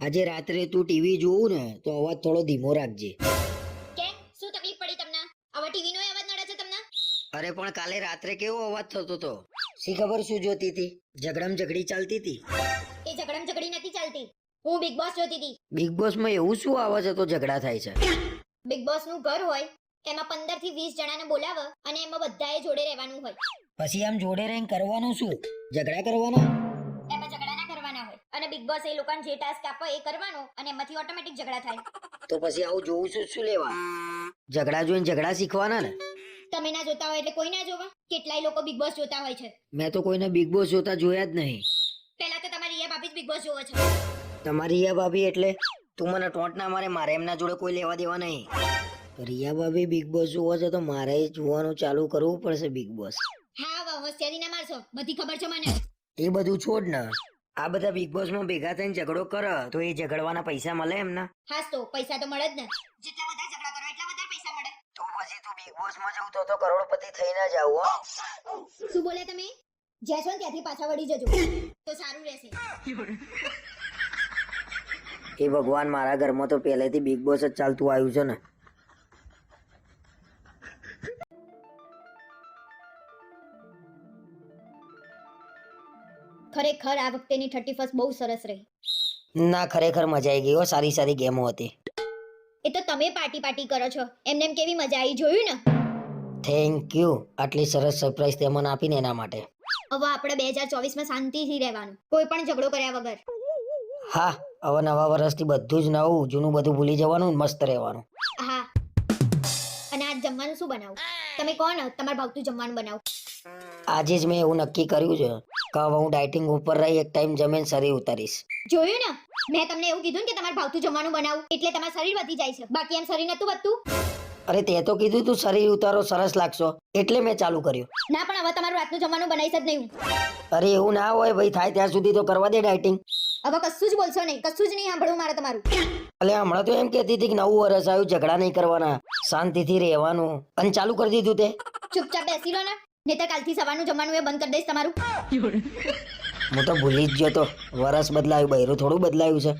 આજે રાત્રે તું ટીવી જોવું ને તો અવાજ થોડો ધીમો રાખજે. કેમ? શું તકલીફ પડી તમને? હવે ટીવી નો અવાજ નડે છે તમને? અરે પણ કાલે રાત્રે કેવો અવાજ થતો હતો શી ખબર શું જોતી હતી ઝઘડમ ઝઘડી ચાલતી હતી એ ઝઘડમ ઝઘડી નથી ચાલતી. હું બિગ બોસ જોતી હતી બિગ બોસમાં એવું શું આવે છે તો ઝઘડા થાય છે? બિગ બોસનું ઘર હોય એમાં પંદરથી વીસ જણાને બોલાવે અને એમાં બધાએ જોડે રહેવાનું હોય. પછી આમ જોડે રહીને કરવાનું શું? ઝઘડા કરવાના? અને બિગ બોસ એ લોકોને જે ટાસ્ક આપો એ કરવાનો અને એમાંથી ઓટોમેટિક ઝઘડા થાય. તો પછી આવું જોવું છું શું લેવા? ઝઘડા જોઈને ઝઘડા શીખવાના ને? તમે ના જોતા હોય એટલે કોઈ ના જોવા? કેટલાય લોકો બિગ બોસ જોતા હોય છે. મેં તો કોઈને બિગ બોસ જોતા જોયા જ નહીં. પહેલા તો તમારી રિયા ભાભી જ બિગ બોસ જોવો છો. તમારી રિયા ભાભી એટલે? તું મને ટોટ ના મારે મારે એમના જોડે કોઈ લેવા દેવા નહીં. રિયા ભાભી બિગ બોસ જોવો છે તો મારે જોવાનું ચાલુ કરવું પડશે બિગ બોસ હા વાહ હોશિયારી ના મારશો. બધી ખબર છે મને. એ બધું છોડ ને. આ બધા બિગ બોસમાં ભેગા થઈને ઝઘડો કરે તો એ ઝઘડવાના પૈસા મળે એમના? હા તો પૈસા તો મળે જ ને. જેટલા બધા ઝઘડા કરો એટલા બધા પૈસા મળે. તો પછી તું બિગ બોસમાં જવું તો તો કરોડપતિ થઈ ના જાવ હો. શું બોલે તમે? જ્યાં છો ને ત્યાંથી પાછા વળી જજો. તો સારું રહેશે. એ ભગવાન મારા ઘરમાં તો પહેલેથી બિગ બોસ જ ચાલતું આવ્યું છે ને. ખરેખર આ વખતેની થર્ટી ફર્સ્ટ બહુ સરસ રહી. ના ખરેખર મજા આવી ગઈ હો. સારી સારી ગેમો હતી. એ તો તમે પાર્ટી પાર્ટી કરો છો. એમને એમ કેવી મજા આવી જોયું ને? થેન્ક યુ આટલી સરસ સરપ્રાઈઝ તે મને આપીને એના માટે. હવે આપણે બે હજાર ચોવીસમાં શાંતિથી રહેવાનું. કોઈ પણ ઝઘડો કર્યા વગર. હા હવે નવા વર્ષથી બધું જ નવું જૂનું બધું ભૂલી જવાનું મસ્ત રહેવાનું. હા. અને આજ જમવાનું શું બનાવું? તમે કોણ? તમારે ભાવતું જમવાનું બનાવો. આજે જ મેં એવું નક્કી કર્યું છે કે હવે હું ડાયટિંગ ઉપર રહી એક ટાઈમ જમીન શરીર ઉતારીશ. જોયું ને? મેં તમને એવું કીધું ને કે તમારે ભાવતું જમવાનું બનાવું એટલે તમારું શરીર વધી જાય છે. બાકી એમ શરીર નતું વધતું. અરે તે તો કીધું તું શરીર ઉતારો સરસ લાગશો એટલે મેં ચાલુ કર્યું. ના પણ હવે તમારું રાતનું જમવાનું બનાવી જ નહીં અરે એવું ના હોય ભાઈ થાય ત્યાં સુધી તો કરવા દે ડાયટિંગ હવે કશું જ બોલશો નહીં કશું જ નહીં સાંભળવું મારે તમારું. એટલે હમણાં તો એમ કહેતી હતી કે નવું વર્ષ આવ્યું ઝઘડા નહીં કરવાના શાંતિથી રહેવાનું. અને ચાલુ કરી દીધું તે. ચૂપચાપ બેસી લો ને. નહીતર કાલથી સવારનું જમવાનું એ બંધ કરી દઈશ તમારું. હું તો ભૂલી જ ગયો તો. વરસ બદલાયું બૈરું થોડું બદલાયું છે.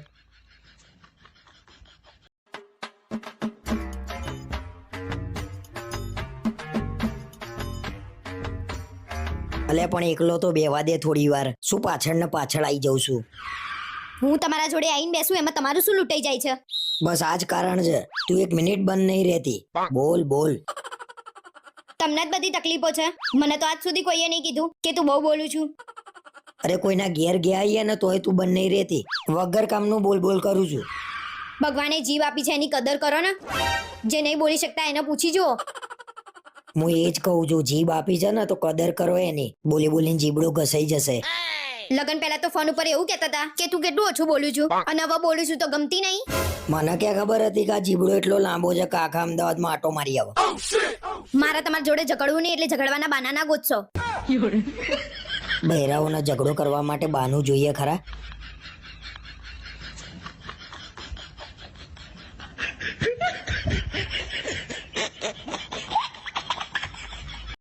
અલે પણ એકલો તો બેવા દે થોડી વાર. શું પાછળ ને પાછળ આવી જાઉં છું? હું તમારા જોડે આવીને બેસું એમાં તમારું શું લૂંટાઈ જાય છે? બસ આ જ કારણ છે. તું એક મિનિટ બંધ નહીં રહેતી. બોલ બોલ. તમને જ બધી તકલીફો છે? મને તો આજ સુધી કોઈએ નહીં કીધું કે તું બહુ બોલું છું. અરે કોઈના ઘેર ગયા આવીએ ને તોય તું બંધ નહીં રહેતી. વગર કામનું બોલ બોલ કરું છું. ભગવાને જીવ આપી છે એની કદર કરો ને. જે નહીં બોલી શકતા એને પૂછી જુઓ. હું એ જ કહું છું જીભ આપી છે ને તો કદર કરો એની. બોલી બોલીને જીબડો ઘસાઈ જશે. લગન પહેલા તો ફોન ઉપર એવું કહેતા હતા કે તું કેટલું ઓછું બોલું છું અને હવે બોલું છું તો ગમતી નહીં? મને ક્યાં ખબર હતી કે આ જીબડો એટલો લાંબો છે કે આખા અમદાવાદમાં આટો મારી આવે. મારા તમારા જોડે ઝઘડવું નહીં એટલે ઝઘડવાના બાના ના ગોતશો બહેરાઓને ઝઘડો કરવા માટે બાનું જોઈએ ખરા?